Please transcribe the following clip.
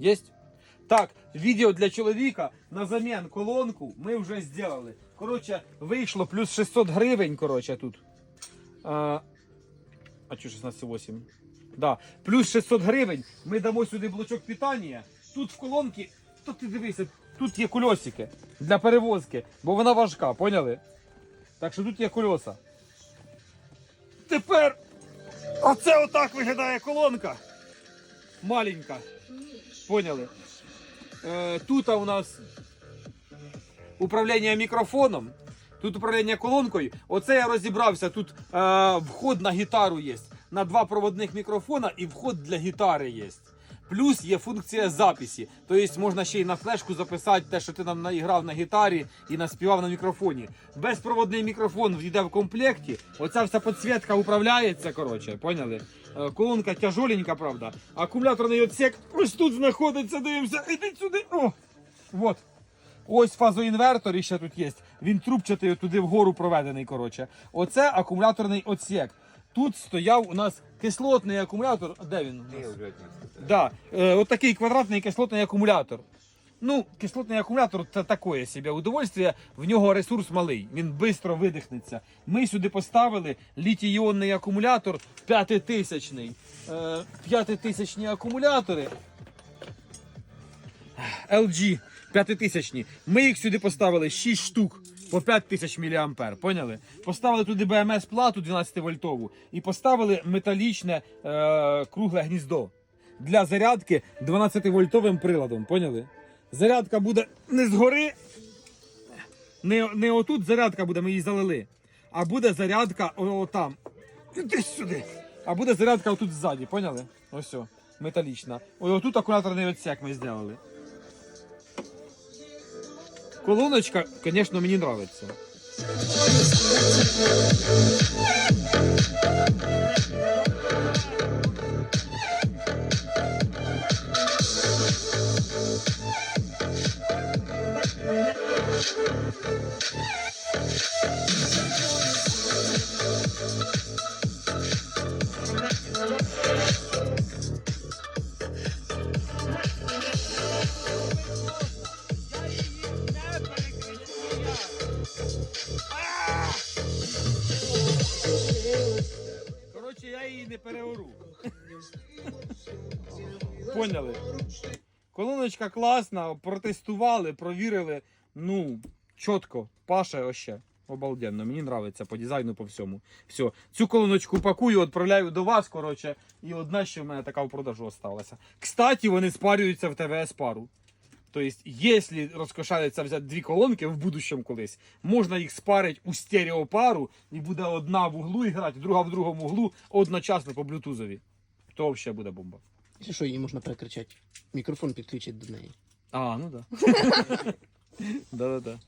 Есть? Так, відео для чоловіка на замін колонку ми вже зробили. Коротше, вийшло плюс 600 гривень, коротше, тут. А, а чо 16,8? Да. Плюс 600 гривень. Ми дамо сюди блочок питання. Тут в колонці, то ти дивися, тут є кульосики для перевозки, бо вона важка, поняли? Так що тут є кольоса. Тепер оце отак виглядає колонка. Маленька. Поняли? Е, тут у нас управління мікрофоном, тут управління колонкою. Оце я розібрався. Тут е, вход на гітару є. На два проводних мікрофона і вход для гітари є. Плюс є функція записі. Тобто можна ще й на флешку записати те, що ти нам наіграв на гітарі і наспівав на мікрофоні. Безпроводний мікрофон йде в комплекті. Оця вся підсвітка управляється. Коротше, поняли? Е, Колонка тяжоленька, правда. Акумуляторний отсек ось тут знаходиться. Дивимося. Іди сюди. О! Вот. Ось фазоінвертор ще тут є. Він трубчатий туди вгору проведений. Коротше. Оце акумуляторний отсек. Тут стояв у нас кислотний акумулятор. Де він? у нас? Да, е, от такий квадратний кислотний акумулятор. Ну, кислотний акумулятор це таке собі удовольствие, в нього ресурс малий, він швидко видихнеться. Ми сюди поставили літій-іонний акумулятор п'ятитисячний. Е, П'ятитисячні акумулятори. LG п'ятитисячні. Ми їх сюди поставили 6 штук по 5000 мА. Поняли? Поставили туди БМС плату 12 вольтову і поставили металічне е, кругле гніздо для зарядки 12 вольтовим приладом. Поняли? Зарядка буде не згори, не, не отут зарядка буде, ми її залили. А буде зарядка о, там. Іди сюди. А буде зарядка отут ззаді, поняли? Ось о, металічна. Ой, отут акумуляторний отсек ми зробили. Колоночка, звісно, мені подобається. Коротше, я її не переору. Поняли? Колоночка класна, протестували, провірили. Ну, чітко, паше още. Обалденно, мені подобається по дизайну, по всьому. Все, цю колоночку пакую, відправляю до вас, коротше, і одна ще в мене така в продажу осталася. Кстати, вони спарюються в ТВС пару. Тобто, якщо розкошається взяти дві колонки в будущому колись, можна їх спарити у стереопару, і буде одна в углу грати, друга в другому углу одночасно по блютузові. То взагалі буде бомба. Чи що, її можна перекричати. Мікрофон підключити до неї. А, ну да. Да-да-да.